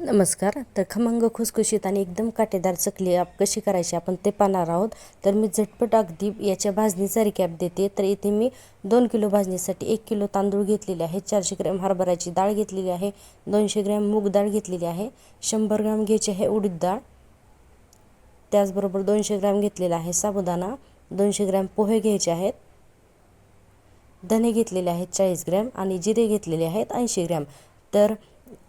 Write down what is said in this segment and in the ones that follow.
नमस्कार. तर खमंग खुसखुशीत आणि एकदम काटेदार चकली आप कशी करायची आपण ते पाहणार आहोत. तर मी झटपट अगदी याच्या भाजणीचा रिकॅप देते. तर इथे मी दोन किलो भाजणीसाठी एक किलो तांदूळ घेतलेले आहे. चारशे ग्रॅम हरभऱ्याची डाळ घेतलेली आहे. दोनशे ग्रॅम मूग डाळ घेतलेली आहे. शंभर ग्रॅम घ्यायची आहे उडीद डाळ. त्याचबरोबर दोनशे ग्रॅम घेतलेला आहे साबुदाणा. दोनशे ग्रॅम पोहे घ्यायचे आहेत. धने घेतलेले आहेत चाळीस ग्रॅम आणि जिरे घेतलेले आहेत ऐंशी ग्रॅम. तर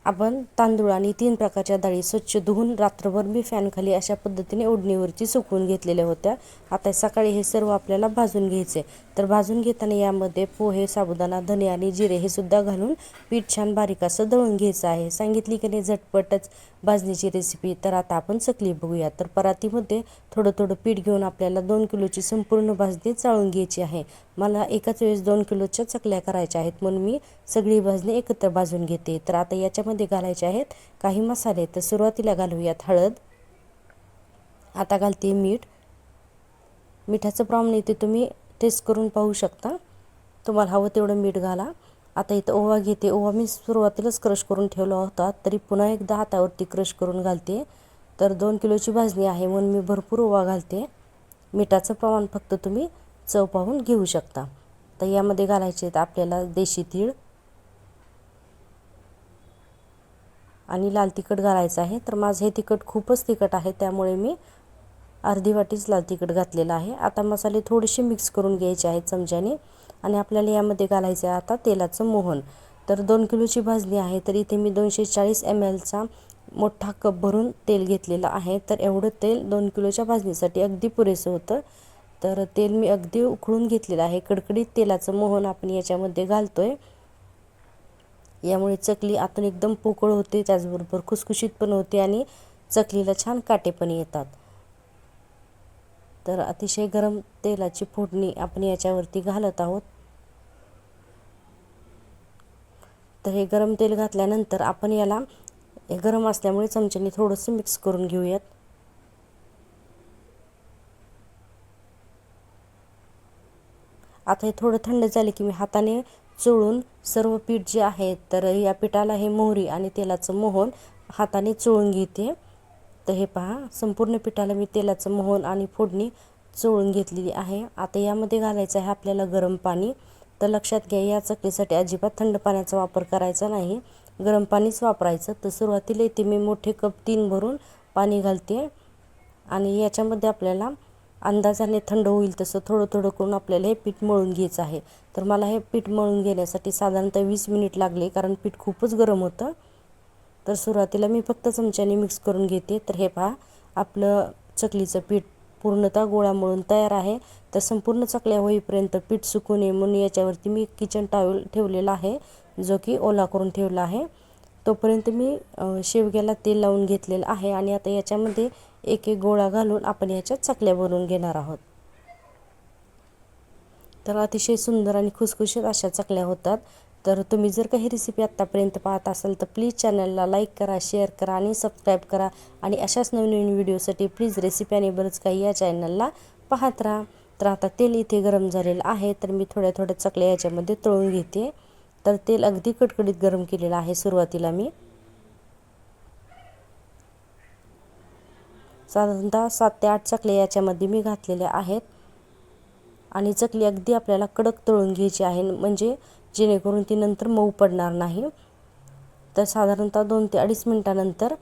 आपण तांदूळ आणि तीन प्रकारच्या डाळी स्वच्छ धुवून रात्रभर मी फॅनखाली अशा पद्धतीने ओढणीवरती सुकवून घेतलेल्या होत्या. आता सकाळी हे सर्व आपल्याला भाजून घ्यायचे तर भाजून घेताना यामध्ये पोहे साबुदाणा धने आणि जिरे हे सुद्धा घालून पीठ छान बारीक असं दळून घ्यायचं आहे. सांगितली की नाही झटपटच भाजणीची रेसिपी तर आता आपण चकली बघूया. तर परातीमध्ये थोडं थोडं पीठ घेऊन आपल्याला दोन किलोची संपूर्ण भाजणी चाळून घ्यायची आहे. मला एकाच वेळेस दोन किलोच्या चकल्या करायच्या आहेत म्हणून मी सगळी भाजणी एकत्र भाजून घेते. तर आता याच्यामध्ये घालायचे आहेत. काही मसाले तर सुरुवातीला घालूयात हळद. आता घालते मीठ. मिठाचं प्रमाण इथे तुम्ही टेस्ट करून पाहू शकता. तुम्हाला हवं तेवढं मीठ घाला. आता इथं ओवा घेते. ओवा मी सुरुवातीलाच क्रश करून ठेवला होता. तरी पुन्हा एकदा हातावरती क्रश करून घालते. तर दोन किलोची भाजणी आहे. म्हणून मी भरपूर ओवा घालते. मिठाचं प्रमाण फक्त तुम्ही चव पाहून घेऊ शकता. तर यामध्ये घालायचे आहेत आपल्याला देशी तीळ. आणि लाल तिखट घालायचं आहे. तर माझं हे तिखट खूपच तिखट आहे त्यामुळे मी अर्धी वाटीच लाल तिखट घातलेलं आहे. आता मसाले थोडेसे मिक्स करून घ्यायचे आहेत चमच्याने आणि आपल्याला यामध्ये घालायचं आहे आता तेलाचं मोहन. तर दोन किलोची भाजणी आहे तर इथे मी दोनशे चाळीस एम एलचा मोठा कप भरून तेल घेतलेलं आहे. तर एवढं तेल दोन किलोच्या भाजणीसाठी अगदी पुरेसं होतं. तर तेल मी अगदी उकळून घेतलेलं आहे. कडकडीत तेलाचं मोहन आपण याच्यामध्ये घालतो आहे यामुळे चकली आतून एकदम पोकळ होते त्याचबरोबर खुसखुशीत पण होते आणि चकलीला छान काटे पण येतात. तर अतिशय गरम तेलाची फोडणी आपण याच्यावरती घालत आहोत. तर हे गरम तेल घातल्यानंतर आपण याला हे गरम असल्यामुळे चमच्याने थोडंसं मिक्स करून घेऊयात. आता हे थोडं थंड झाले की मी हाताने चोळून सर्व पीठ जे आहे तर या पिठाला हे मोहरी आणि तेलाचं मोहन हाताने चोळून घेते. तर हे पहा संपूर्ण पिठाला मी तेलाचं मोहन आणि फोडणी चोळून घेतलेली आहे. आता यामध्ये घालायचं आहे आपल्याला गरम पाणी. तर लक्षात घ्या या चकलीसाठी अजिबात थंड पाण्याचा वापर करायचा नाही. गरम पाणीच वापरायचं. तर सुरुवातीला इथे मी मोठे कप तीन भरून पाणी घालते. आणि याच्यामध्ये आपल्याला अंदाजाने थंड होईल तसं थोडं थोडं करून आपल्याला हे पीठ मळून घ्यायचं आहे. तर मला हे पीठ मळून घेण्यासाठी साधारणतः वीस मिनिट लागले कारण पीठ खूपच गरम होतं. तर सुरुवातीला मी फक्त चमच्याने मिक्स करून घेते. तर हे पहा आपलं चकलीचं पीठ पूर्णतः गोळा मळून तयार आहे. तर संपूर्ण चकल्या होईपर्यंत पीठ सुकू नये म्हणून याच्यावरती मी किचन टावेल ठेवलेला आहे जो की ओला करून ठेवला आहे. तोपर्यंत मी शेवग्याला तेल लावून घेतलेलं आहे आणि आता याच्यामध्ये एक एक गोळा घालून आपण याच्यात चकल्या बनवून घेणार आहोत. तर अतिशय सुंदर आणि खुसखुशीत अशा चकल्या होतात. तर तुम्ही जर काही रेसिपी आत्तापर्यंत पाहत असाल तर प्लीज चॅनलला लाईक करा शेअर करा आणि सबस्क्राईब करा. आणि अशाच नवीन व्हिडिओसाठी प्लीज रेसिपी आणि बरंच काही या चॅनलला पाहत राहा. तर आता तेल इथे गरम झालेलं आहे. तर मी थोड्या थोड्या चकल्या याच्यामध्ये तळून घेते. तर तेल अगदी कडकडीत गरम केलेलं आहे सुरुवातीला मी. साधारणतः सात ते आठ चकल्या याच्यामध्ये मी घातलेल्या आहेत. आणि चकली अगदी आपल्याला कडक तळून घ्यायची आहे. म्हणजे जेणेकरून ती नंतर मऊ पडणार नाही. तर साधारणतः दोन ते अडीच मिनटानंतर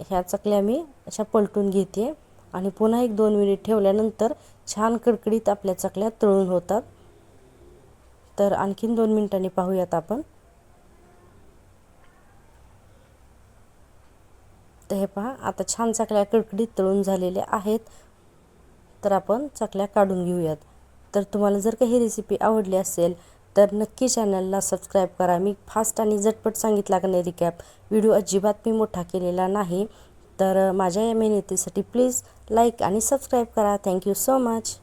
ह्या चकल्या मी अशा पलटून घेते. आणि पुन्हा एक दोन मिनिट ठेवल्यानंतर छान कडकडीत आपल्या चकल्या तळून होतात. तर आणखीन दोन मिनटांनी पाहूयात आपण. तर हे पहा आता छान चकल्या कडकडीत तळून झालेल्या आहेत. तर आपण चकल्या काढून घेऊयात. तर तुम्हाला जर काही रेसिपी आवडली असेल तर नक्की चॅनलला सबस्क्राईब करा. मी फास्ट आणि झटपट सांगितला का नाही रिकॅप व्हिडिओ अजिबात मी मोठा केलेला नाही. तर माझ्या या मेहनतीसाठी प्लीज लाईक आणि सबस्क्राईब करा. Thank you so much